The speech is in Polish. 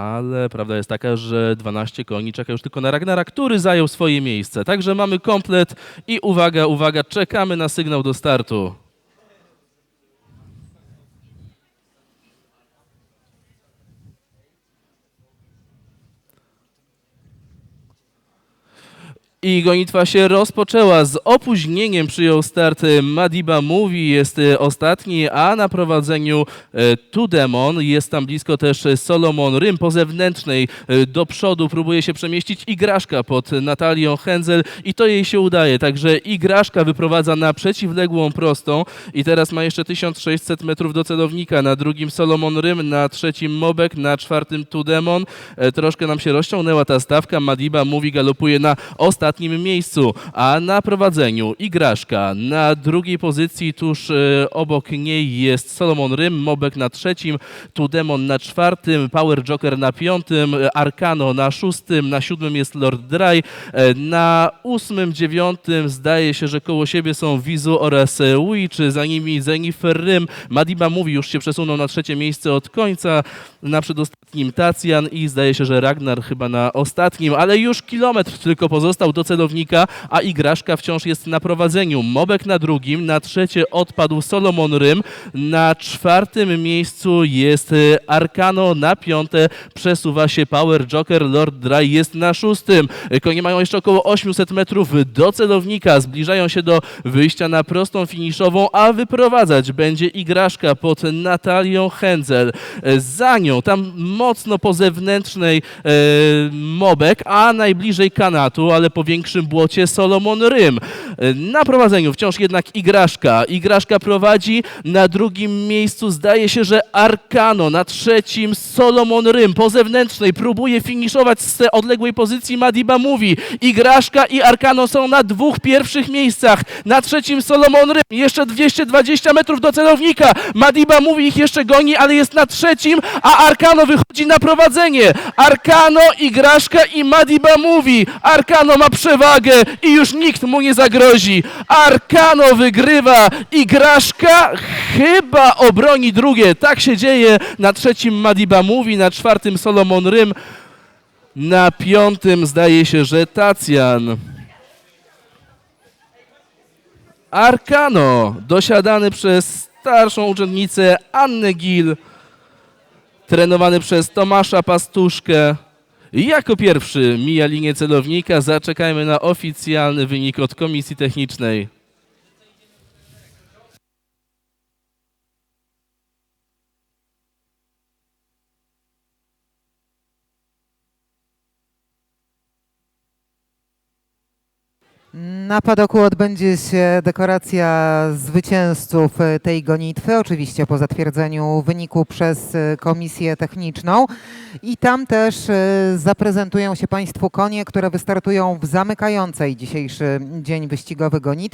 Ale prawda jest taka, że 12 koni czeka już tylko na Ragnara, który zajął swoje miejsce. Także mamy komplet i uwaga, uwaga, czekamy na sygnał do startu. I gonitwa się rozpoczęła. Z opóźnieniem przyjął start Madiba Mówi, jest e, ostatni, a na prowadzeniu e, Tudemon. Jest tam blisko też Solomon Rym po zewnętrznej. e, Do przodu próbuje się przemieścić Igraszka pod Natalią Henzel i to jej się udaje. Także Igraszka wyprowadza na przeciwległą prostą i teraz ma jeszcze 1600 metrów do celownika. Na drugim Solomon Rym, na trzecim Mobek, na czwartym Tudemon. E, Troszkę nam się rozciągnęła ta stawka. Madiba Mówi galopuje na ostatnim miejscu, a na prowadzeniu Igraszka na drugiej pozycji tuż e, obok niej jest Solomon Rym, Mobek na trzecim, Tudemon na czwartym, Power Joker na piątym, Arcano na szóstym, na siódmym jest Lord Dry, e, na ósmym, dziewiątym zdaje się, że koło siebie są Wizu oraz e, Witch, za nimi Zenifer Rym, Madiba mówi już się przesunął na trzecie miejsce od końca, na przedostatnim Tacjan i zdaje się, że Ragnar chyba na ostatnim, ale już kilometr tylko pozostał do celownika, a Igraszka wciąż jest na prowadzeniu. Mobek na drugim, na trzecie odpadł Solomon Rym, na czwartym miejscu jest e, Arcano, na piąte przesuwa się Power Joker, Lord Dry jest na szóstym. Konie mają jeszcze około 800 metrów do celownika, zbliżają się do wyjścia na prostą finiszową, a wyprowadzać będzie Igraszka pod Natalią Henzel. E, Za nią, tam mocno po zewnętrznej e, Mobek, a najbliżej kanatu, ale po większym błocie Solomon Rym. Na prowadzeniu wciąż jednak Igraszka. Igraszka prowadzi, na drugim miejscu zdaje się, że Arcano, na trzecim Solomon Rym. Po zewnętrznej próbuje finiszować z odległej pozycji Madiba mówi. Igraszka i Arcano są na dwóch pierwszych miejscach. Na trzecim Solomon Rym. Jeszcze 220 metrów do celownika. Madiba mówi ich jeszcze goni, ale jest na trzecim, a Arcano wychodzi na prowadzenie. Arcano, Igraszka i Madiba mówi. Arcano ma przewagę i już nikt mu nie zagrozi. Arcano wygrywa. Igraszka chyba obroni drugie. Tak się dzieje. Na trzecim Madiba mówi, na czwartym Solomon Rym. Na piątym zdaje się, że Tacjan. Arcano, dosiadany przez starszą uczennicę Annę Gil, trenowany przez Tomasza Pastuszkę. Jako pierwszy mija linię celownika. Zaczekajmy na oficjalny wynik od komisji technicznej. Na padoku odbędzie się dekoracja zwycięzców e, tej gonitwy, oczywiście po zatwierdzeniu wyniku przez e, komisję techniczną. I tam też e, zaprezentują się Państwu konie, które wystartują w zamykającej dzisiejszy dzień wyścigowy gonitwie.